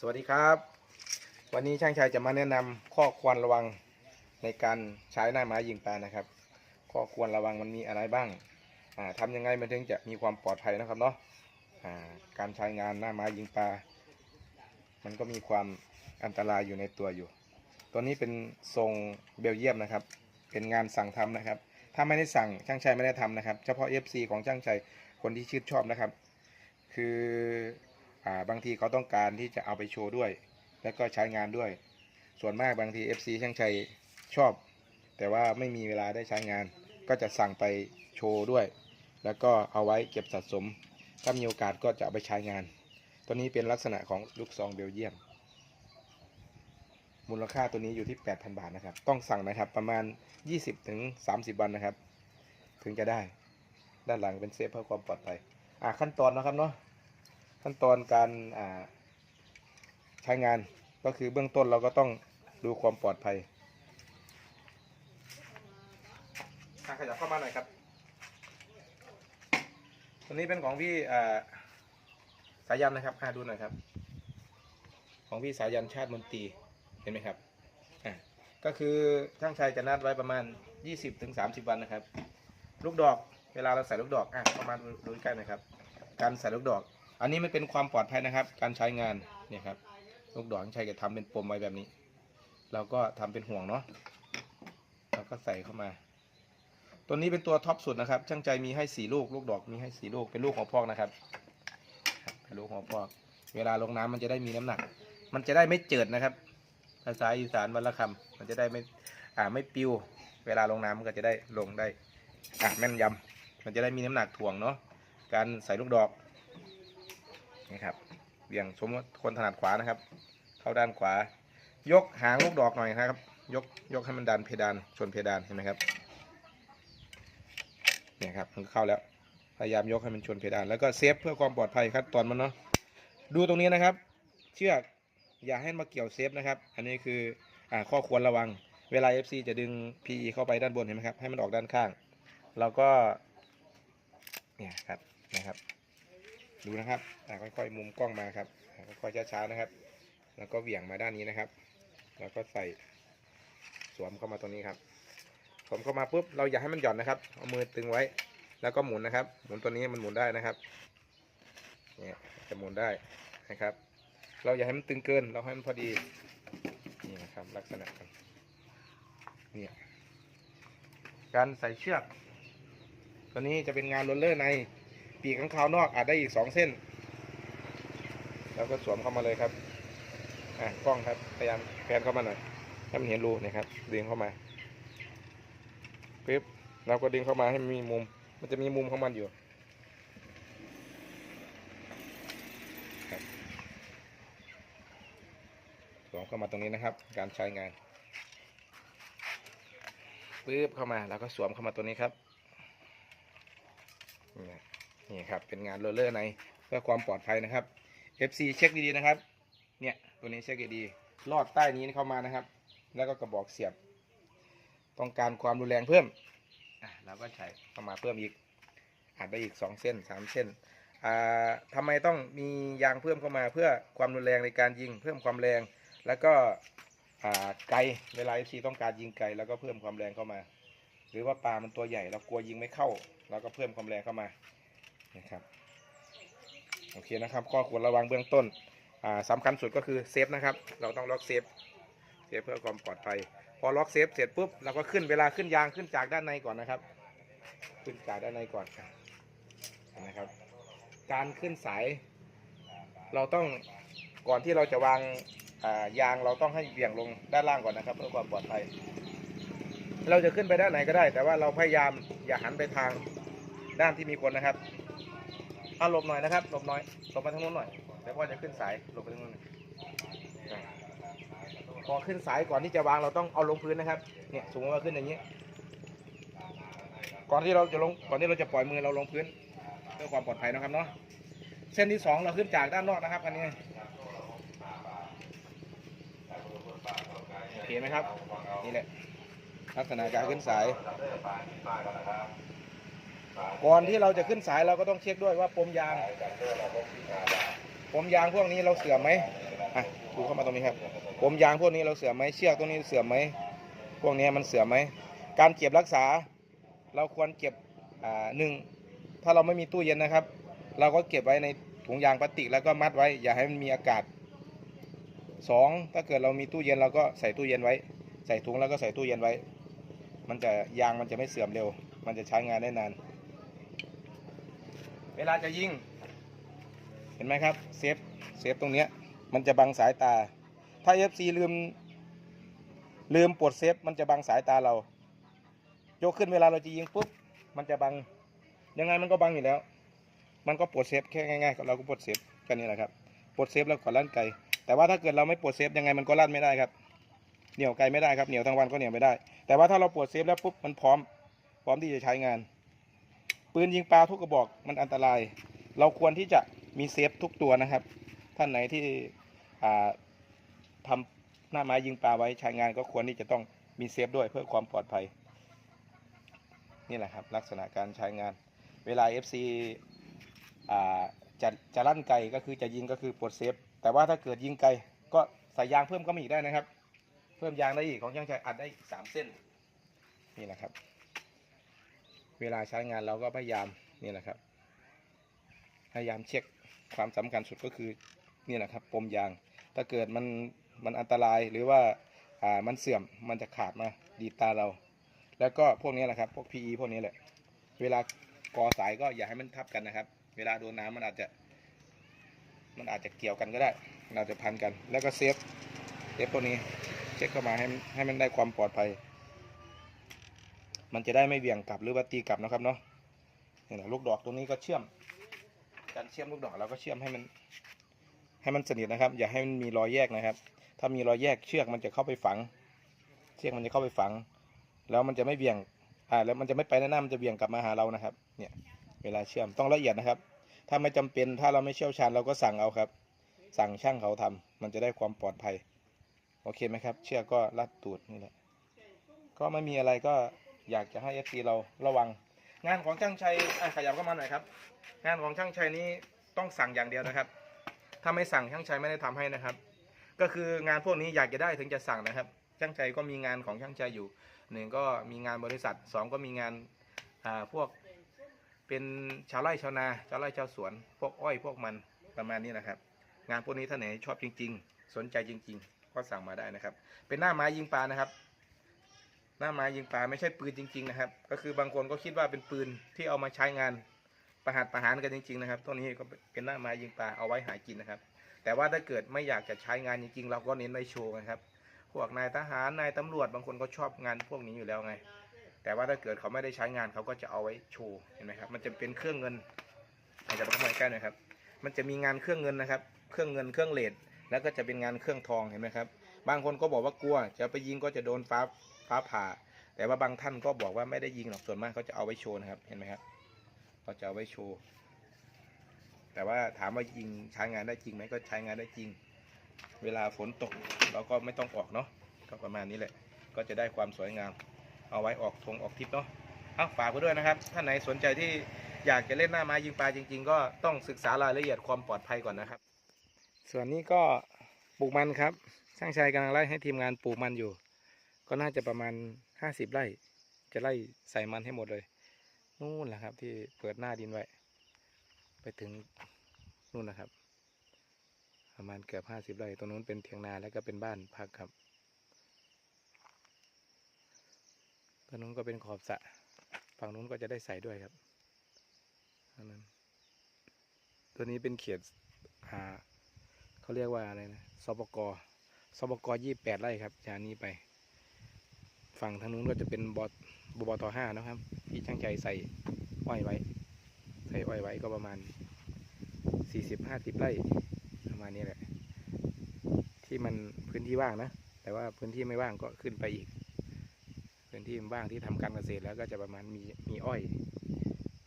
สวัสดีครับ วันนี้ช่างชัยจะมาแนะนำข้อควรระวังในการใช้หน้าไม้ยิงปลานะครับ ข้อควรระวังมันมีอะไรบ้างาทำยังไงมันถึงจะมีความปลอดภัยนะครับเนาะาการใช้งานหน้าไม้ยิงปลา มันก็มีความอันตรายอยู่ในตัวอยู่ ตัวนี้เป็นทรงเบลเยียมนะครับ เป็นงานสั่งทำนะครับ ถ้าไม่ได้สั่งช่างชัยไม่ได้ทำนะครับ เฉพาะ FC ของช่างชัยคนที่ชื่นชอบนะครับ คือ บางทีเขาต้องการที่จะเอาไปโชว์ด้วย แล้วก็ใช้งานด้วย ส่วนมากบางที FC ช่างชัยชอบ แต่ว่าไม่มีเวลาได้ใช้งาน ก็จะสั่งไปโชว์ด้วย แล้วก็เอาไว้เก็บสะสม ถ้ามีโอกาสก็จะเอาไปใช้งาน ตัวนี้เป็นลักษณะของลูกซองเบลเยียม มูลค่าตัวนี้อยู่ที่ 8,000 บาทนะครับ ต้องสั่งนะครับประมาณ 20-30ถึงวันนะครับ ถึงจะได้ ด้านหลังเป็นเซฟเพื่อความปลอดภัยอ่าขั้นตอนนะครับเนาะ ขั้นตอนการใช้งานก็คือเบื้องต้นเราก็ต้องดูความปลอดภัยอะขยับเข้ามาหน่อยครับ ตัวนี้เป็นของพี่สายันนะครับอ่าดูหน่อยครับ ของพี่สายันชาติมนตรีเห็นไหมครับอะก็คือช่างชัยจะนัดไว้ประมาณ 20-30 วันนะครับ ลูกดอกเวลาเราใส่ลูกดอกอะประมาณดูดูใกล้หน่อยครับ การใส่ลูกดอก อันนี้ไม่เป็นความปลอดภัยนะครับ การใช้งานเนี่ยครับลูกดอกช่างชัยจะทำเป็นปมไว้แบบนี้ เราก็ทำเป็นห่วงเนาะเราก็ใส่เข้ามา ตัวนี้เป็นตัวท็อปสุดนะครับ ช่างใจมีให้สี่ลูก ลูกดอกมีให้สี่ลูกเป็นลูกของพอกนะครับเป็นลูกของพอก เวลาลงน้ำมันจะได้มีน้ำหนัก มันจะได้ไม่เจิดนะครับ ภาษาอีสานวันลคำมันจะได้ไม่อ่าไม่ปิว เวลาลงน้ำมันก็จะได้ลงได้อะแม่นยำมันจะได้มีน้ำหนักถ่วงเนาะการใส่ลูกดอก นี่ครับเบี่ยงสมมติคนถนัดขวานะครับ เข้าด้านขวา ยกหางลูกดอกหน่อยนะครับ ยกยกให้มันดันเพดานชนเพดานเห็นไหมครับเนี่ยครับมันเข้าแล้วพยายามยกให้มันชนเพดานแล้วก็เซฟเพื่อความปลอดภัยครับตอนมันเนาะดูตรงนี้นะครับ เชือกอย่าให้มาเกี่ยวเซฟนะครับ อันนี้คืออ่าข้อควรระวังเวลา FC จะดึง PE เข้าไปด้านบนเห็นไหมครับให้มันออกด้านข้างเราก็เนี่ยครับนะครับ ดูนะครับค่อยๆมุมกล้องมาครับค่อยๆช้าๆนะครับ แล้วก็เหวี่ยงมาด้านนี้นะครับ แล้วก็ใส่สวมเข้ามาตรงนี้ครับสวมเข้ามาปุ๊บเราอย่าให้มันหย่อนนะครับเอามือตึงไว้ แล้วก็หมุนนะครับ หมุนตัวนี้มันหมุนได้นะครับเนี่ยจะหมุนได้นะครับ เราอย่าให้มันตึงเกิน เราให้มันพอดีนี่นะครับลักษณะครับเนี่ยการใส่เชือก ตัวนี้จะเป็นงานโรลเลอร์ใน ปีกข้างขาวนอกอาจได้อีกสองเส้น แล้วก็สวมเข้ามาเลยครับ อะกล้องครับ พยายามแพนเข้ามาหน่อยให้มันเห็นรูนะครับ ดึงเข้ามาปึ๊บเราก็ดึงเข้ามาให้มันมีมุม มันจะมีมุมของมันอยู่สวมเข้ามาตรงนี้นะครับ การใช้งานปึ๊บเข้ามาแล้วก็สวมเข้ามาตัวนี้ครับนี่ นี่ครับเป็นงานโรลเลอร์ในเพื่อความปลอดภัยนะครับ FC เช็คดีๆนะครับ เนี่ยตัวนี้เช็คดีๆลอดใต้นี้เข้ามานะครับ แล้วก็กระบอกเสียบ ต้องการความรุนแรงเพิ่มอะเราก็ใส่เข้ามาเพิ่มอีกอาจได้อีก 2 เส้น 3 เส้นอ่าทำไมต้องมียางเพิ่มเข้ามาเพื่อความรุนแรงในการยิง เพิ่มความแรง แล้วก็อ่าไกลเวลา FC ต้องการยิงไกลแล้วก็เพิ่มความแรงเข้ามา หรือว่าปลามันตัวใหญ่เรากลัวยิงไม่เข้าเราก็เพิ่มความแรงเข้ามา นะครับโอเคนะครับข้อควรระวังเบื้องต้นอ่าสำคัญสุดก็คือเซฟนะครับ เราต้องล็อกเซฟเซฟเพื่อความปลอดภัย พอล็อกเซฟเสร็จปุ๊บเราก็ขึ้นเวลาขึ้นยางขึ้นจากด้านในก่อนนะครับ ขึ้นจากด้านในก่อนนะครับ การขึ้นสาย เราต้องก่อนที่เราจะวางยางเราต้องให้เบี่ยงลงด้านล่างก่อนนะครับ เพื่อความปลอดภัย เราจะขึ้นไปด้านไหนก็ได้ แต่ว่าเราพยายามอย่าหันไปทางด้านที่มีคนนะครับ อาหลบหน่อยนะครับหลบหน่อยหลบไปทางโน้นหน่อยเดี๋ยวพ่อจะขึ้นสายหลบไปทางโน้นหน่อยอะพอขึ้นสายก่อนที่จะวางเราต้องเอาลงพื้นนะครับเนี่ยสมมติว่าขึ้นอย่างนี้ ก่อนที่เราจะลงก่อนที่เราจะปล่อยมือเราลงพื้นเพื่อความปลอดภัยนะครับเนาะเส้นที่สองเราขึ้นจากด้านนอกนะครับอันนี้โอเคไหมครับนี่แหละลักษณะการขึ้นสาย ก่อนที่เราจะขึ้นสายเราก็ต้องเช็คด้วยว่าปมยางผมยางพวกนี้เราเสื่อมไหมอะดูเข้ามาตรงนี้ครับผมยางพวกนี้เราเสื่อมไหมเชือกตรงนี้เสื่อมไหมพวกนี้มันเสื่อมไหมการเก็บรักษา เราควรเก็บอ่าหนึ่งถ้าเราไม่มีตู้เย็นนะครับ เราก็เก็บไว้ในถุงยางพลาสติกแล้วก็มัดไว้ อย่าให้มันมีอากาศสองถ้าเกิดเรามีตู้เย็นเราก็ใส่ตู้เย็นไว้ ใส่ถุงแล้วก็ใส่ตู้เย็นไว้ มันจะยางมันจะไม่เสื่อมเร็ว มันจะใช้งานได้นาน เวลาจะยิง เห็นไหมครับ เซฟ เซฟตรงเนี้ย มันจะบังสายตา ถ้า FC ลืม ลืมปลดเซฟ มันจะบังสายตาเรา ยกขึ้นเวลาเราจะยิงปุ๊บ มันจะบัง ยังไงมันก็บังอยู่แล้ว มันก็ปลดเซฟแค่ง่ายๆเราก็ปลดเซฟแค่นี้แหละครับ ปลดเซฟแล้วก็ลั่นไกแต่ว่าถ้าเกิดเราไม่ปลดเซฟยังไงมันก็ลั่นไม่ได้ครับ เหนี่ยวไกลไม่ได้ครับ เหนี่ยวทั้งวันก็เหนี่ยวไม่ได้ แต่ว่าถ้าเราปลดเซฟแล้วปุ๊บ มันพร้อม พร้อมที่จะใช้งาน ปืนยิงปลาทุกกระบอกมันอันตราย เราควรที่จะมีเซฟทุกตัวนะครับ ท่านไหนที่อ่าทำหน้าไม้ยิงปลาไว้ใช้งานก็ควรที่จะต้องมีเซฟด้วยเพื่อความปลอดภัย นี่แหละครับ ลักษณะการใช้งาน เวลา FC อ่าจะจะลั่นไกลก็คือจะยิงก็คือปลดเซฟ แต่ว่าถ้าเกิดยิงไกลก็ใส่ยางเพิ่มก็มีอีกได้นะครับ เพิ่มยางได้อีกของช่างชัยอัดได้สามเส้น นี่แหละครับ เวลาใช้งานเราก็พยายามนี่แหละครับ พยายามเช็คความสำคัญสุดก็คือนี่แหละครับปมยาง ถ้าเกิดมันมันอันตรายหรือว่าอ่ามันเสื่อมมันจะขาดมาดีดตาเรา แล้วก็พวกนี้แหละครับ พวก PE พวกนี้แหละ เวลากอสายก็อย่าให้มันทับกันนะครับ เวลาโดนน้ำมันอาจจะ มันอาจจะเกี่ยวกันก็ได้มันอาจจะพันกัน แล้วก็เซฟเซฟพวกนี้เช็คเข้ามาให้มให้มันได้ความปลอดภัย มันจะได้ไม่เหวี่ยงกลับหรือว่าตีกลับนะครับเนาะนี่แหละลูกดอกตรงนี้ก็เชื่อม การเชื่อมลูกดอกเราก็เชื่อมให้มัน ให้มันสนิทนะครับ อย่าให้มันมีรอยแยกนะครับ ถ้ามีรอยแยกเชือกมันจะเข้าไปฝัง เชือกมันจะเข้าไปฝัง แล้วมันจะไม่เบี่ยงอ่าแล้วมันจะไม่ไปหน้ามันจะเบี่ยงกลับมาหาเรานะครับ เนี่ย เวลาเชื่อมต้องละเอียดนะครับ ถ้าไม่จำเป็นถ้าเราไม่เชี่ยวชาญเราก็สั่งเอาครับ สั่งช่างเขาทำมันจะได้ความปลอดภัย โอเคไหมครับ เชือกก็รัดตูดนี่แหละ ก็ไม่มีอะไรก็ อยากจะให้เอฟซีเราระวัง งานของช่างชัยอะขยับเข้ามาหน่อยครับ งานของช่างชัยนี้ต้องสั่งอย่างเดียวนะครับ ถ้าไม่สั่งช่างชัยไม่ได้ทำให้นะครับ ก็คืองานพวกนี้อยากจะได้ถึงจะสั่งนะครับ ช่างชัยก็มีงานของช่างชัยอยู่หนึ่งก็มีงานบริษัทสองก็มีงานอ่าพวกเป็นชาวไร่ชาวนาชาวไร่ชาวสวน พวกอ้อยพวกมันประมาณนี้นะครับ งานพวกนี้ท่านไหนชอบจริง ๆ สนใจจริง ๆ ก็สั่งมาได้นะครับ เป็นหน้าไม้ยิงปลานะครับ หน้าไม้ยิงปลาไม่ใช่ปืนจริง ๆ นะครับ ก็คือบางคนก็คิดว่าเป็นปืนที่เอามาใช้งานประหัตประหารกันจริง ๆ นะครับตัวนี้ก็เป็นหน้าไม้ยิงปลาเอาไว้หากินนะครับ แต่ว่าถ้าเกิดไม่อยากจะใช้งานจริง ๆ เราก็เน้นไว้โชว์นะครับพวกนายทหารนายตำรวจบางคนก็ชอบงานพวกนี้อยู่แล้วไง แต่ว่าถ้าเกิดเขาไม่ได้ใช้งานเขาก็จะเอาไว้โชว์เห็นไหมครับมันจะเป็นเครื่องเงินอาจจะเข้ามาใกล้หน่อยครับ มันจะมีงานเครื่องเงินนะครับ เครื่องเงินเครื่องเลดแล้วก็จะเป็นงานเครื่องทองเห็นไหมครับ บางคนก็บอกว่ากลัว จะไปยิงก็จะโดนฟ้า ฟ้าผ่า แต่ว่าบางท่านก็บอกว่าไม่ได้ยิงหรอกส่วนมากเขาจะเอาไว้โชว์นะครับเห็นไหมครับเขาจะเอาไว้โชว์แต่ว่าถามว่ายิงใช้งานได้จริงไหมก็ใช้งานได้จริง เวลาฝนตกเราก็ไม่ต้องออกเนาะก็ประมาณนี้แหละ ก็จะได้ความสวยงาม เอาไว้ออกทงออกทิปเนาะเอาฝากไว้ด้วยนะครับท่านไหนสนใจที่อยากจะเล่นหน้าไม้ยิงปลาจริง ๆ ก็ต้องศึกษารายละเอียดความปลอดภัยก่อนนะครับ ส่วนนี้ก็ปลูกมันครับช่างชายกำลังไล่ให้ทีมงานปลูกมันอยู่ ก็น่าจะประมาณห้าสิบไร่ จะไล่ใส่มันให้หมดเลย นู่นแหละครับ ที่เปิดหน้าดินไว้ ไปถึงนู่นนะครับ ประมาณเกือบห้าสิบไร่ตรงนู้นเป็นเถียงนาแล้วก็เป็นบ้านพักครับตรงนู้นก็เป็นขอบสะฝั่งนู้นก็จะได้ใส่ด้วยครับอันนั้น ตัวนี้เป็นเขียดอ่าเขาเรียกว่าอะไรนะสปกสปกยี่แปดไร่ครับจากนี้ไป ฝั่งทางนู้นก็จะเป็นบอบอตห้านะครับ ที่ช่างใจใส่อ้อยไว้ ใส่อ้อยไว้ก็ประมาณสี่สิบห้าสิบไร่ประมาณนี้แหละ ที่มันพื้นที่ว่างนะ แต่ว่าพื้นที่ไม่ว่างก็ขึ้นไปอีก พื้นที่ว่างที่ทำการเกษตรแล้วก็จะประมาณมีมีอ้อย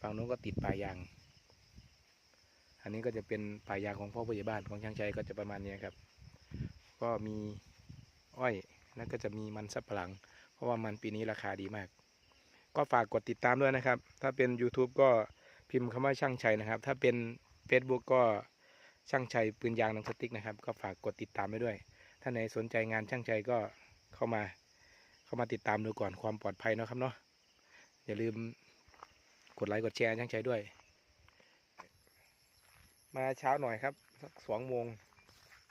ฝั่งนู้นก็ติดป่ายาง อันนี้ก็จะเป็นป่ายางของพ่อผู้ใหญ่บ้านของช่างใจก็จะประมาณนี้ครับ ก็มีอ้อยแล้วก็จะมีมันสับปะหลัง ราะว่ามันปีนี้ราคาดีมาก ก็ฝากกดติดตามด้วยนะครับ ถ้าเป็น YouTube ก็พิมพ์คำว่าช่างชัยนะครับ ถ้าเป็น Facebook ก็ช่างชัยปืนยางนังสติ๊กนะครับ ก็ฝากกดติดตามไว้ด้วย ถ้าไหนสนใจงานช่างชัยก็เข้ามา เข้ามาติดตามดูก่อนความปลอดภัยเนาะครับเนาะ อย่าลืมกดไลค์กดแชร์ช่างชัยด้วย มาเช้าหน่อยครับสักสองโมง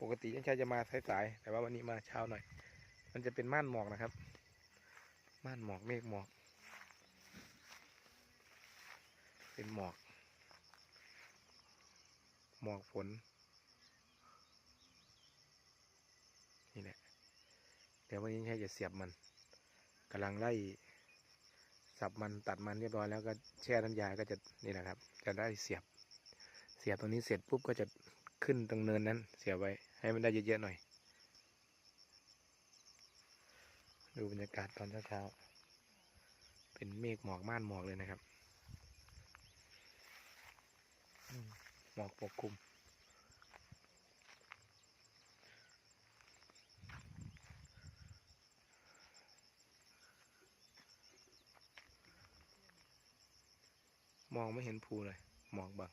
ปกติช่างชัยจะมาสายๆแต่ว่าวันนี้มาเช้าหน่อย มันจะเป็นม่านหมอกนะครับ ม่านหมอกเมฆหมอก เป็นหมอก หมอกฝน นี่แหละ เดี๋ยววันนี้ใช้จะเสียบมันกำลังไล่สับมันตัดมันเรียบร้อยแล้วก็แช่น้ำยาก็จะนี่แหละครับ จะได้เสียบ เสียบตรงนี้เสร็จปุ๊บก็จะขึ้นตรงเนินนั้น เสียบไว้ให้มันได้เยอะๆหน่อย ดูบรรยากาศตอนเช้าๆ เป็นเมฆหมอกม่านหมอกเลยนะครับหมอกปกคลุม มองไม่เห็นภูเลย หมอกบัง